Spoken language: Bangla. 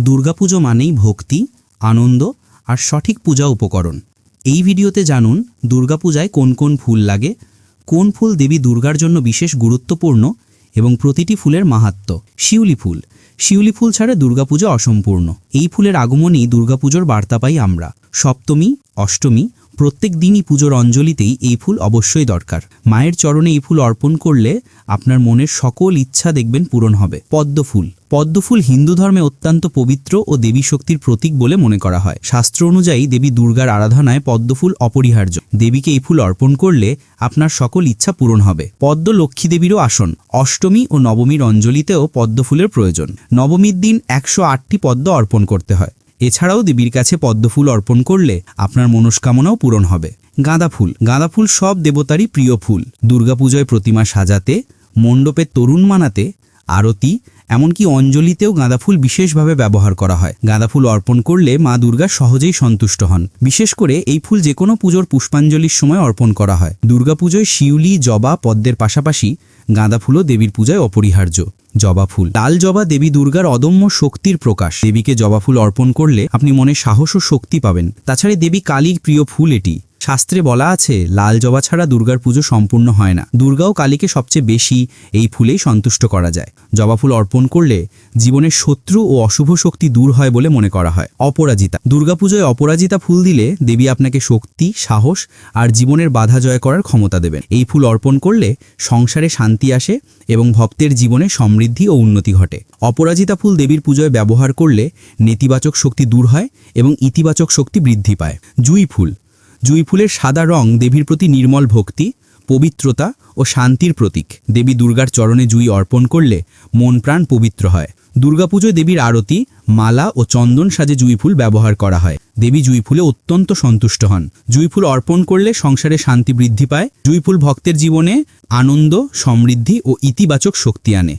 দুর্গাপুজো মানেই ভক্তি, আনন্দ আর সঠিক পূজা উপকরণ। এই ভিডিওতে জানুন দুর্গাপূজায় কোন কোন ফুল লাগে, কোন ফুল দেবী দুর্গার জন্য বিশেষ গুরুত্বপূর্ণ এবং প্রতিটি ফুলের মাহাত্ম। শিউলি ফুল। শিউলি ফুল ছাড়া দুর্গাপুজো অসম্পূর্ণ। এই ফুলের আগমনেই দুর্গাপুজোর বার্তা পাই আমরা। সপ্তমী, অষ্টমী প্রত্যেক দিনই পুজোর অঞ্জলিতেই এই ফুল অবশ্যই দরকার। মায়ের চরণে এই ফুল অর্পণ করলে আপনার মনের সকল ইচ্ছা দেখবেন পূরণ হবে। পদ্ম ফুল। পদ্ম ফুল হিন্দু ধর্মে অত্যন্ত পবিত্র ও দেবী শক্তির প্রতীক বলে মনে করা হয়। শাস্ত্র অনুযায়ী দেবী দুর্গার আরাধনায় পদ্ম ফুল অপরিহার্য। দেবীকে এই ফুল অর্পণ করলে আপনার সকল ইচ্ছা পূরণ হবে। পদ্ম লক্ষ্মী দেবীরও আসন। অষ্টমী ও নবমীর অঞ্জলিতেও পদ্ম ফুলের প্রয়োজন। নবমীর দিন একশো আটটি পদ্ম অর্পণ করতে হয়। এছাড়াও দেবীর কাছে পদ্ম ফুল অর্পণ করলে আপনার মনস্কামনাও পূরণ হবে। গাঁদা ফুল। গাঁদা ফুল সব দেবতারই প্রিয় ফুল। দুর্গাপূজায় প্রতিমা সাজাতে, মণ্ডপে তরুণ মানাতে, আরতি, এমনকি অঞ্জলিতেও গাঁদা ফুল বিশেষভাবে ব্যবহার করা হয়। গাঁদা ফুল অর্পণ করলে মা দুর্গা সহজেই সন্তুষ্ট হন। বিশেষ করে এই ফুল যে কোনো পুজোর পুষ্পাঞ্জলির সময় অর্পণ করা হয়। দুর্গাপুজোয় শিউলি, জবা, পদ্মের পাশাপাশি গাঁদা ফুলও দেবীর পূজায় অপরিহার্য। জবা ফুল। লাল জবা দেবী দুর্গার অদম্য শক্তির প্রকাশ। দেবীকে জবা ফুল অর্পণ করলে আপনি মনে সাহস ও শক্তি পাবেন। তাছাড়া দেবী কালীর প্রিয় ফুল এটি। শাস্ত্রে বলা আছে, লাল জবা ছাড়া দুর্গার পুজো সম্পূর্ণ হয় না। দুর্গাও কালীকে সবচেয়ে বেশি এই ফুলেই সন্তুষ্ট করা যায়। জবা ফুল অর্পণ করলে জীবনের শত্রু ও অশুভ শক্তি দূর হয় বলে মনে করা হয়। অপরাজিতা। দুর্গাপুজোয় অপরাজিতা ফুল দিলে দেবী আপনাকে শক্তি, সাহস আর জীবনের বাধা জয় করার ক্ষমতা দেবেন। এই ফুল অর্পণ করলে সংসারে শান্তি আসে এবং ভক্তের জীবনে সমৃদ্ধি ও উন্নতি ঘটে। অপরাজিতা ফুল দেবীর পুজোয় ব্যবহার করলে নেতিবাচক শক্তি দূর হয় এবং ইতিবাচক শক্তি বৃদ্ধি পায়। জুই ফুল। জুই ফুলের সাদা রং দেবীর প্রতি নির্মল ভক্তি, পবিত্রতা ও শান্তির প্রতীক। দেবী দুর্গার চরণে জুই অর্পণ করলে মন প্রাণ পবিত্র হয়। দুর্গাপুজোয় দেবীর আরতি, মালা ও চন্দন সাজে জুই ফুল ব্যবহার করা হয়। দেবী জুই ফুলে অত্যন্ত সন্তুষ্ট হন। জুই ফুল অর্পণ করলে সংসারে শান্তি বৃদ্ধি পায়। জুই ফুল ভক্তের জীবনে আনন্দ, সমৃদ্ধি ও ইতিবাচক শক্তি আনে।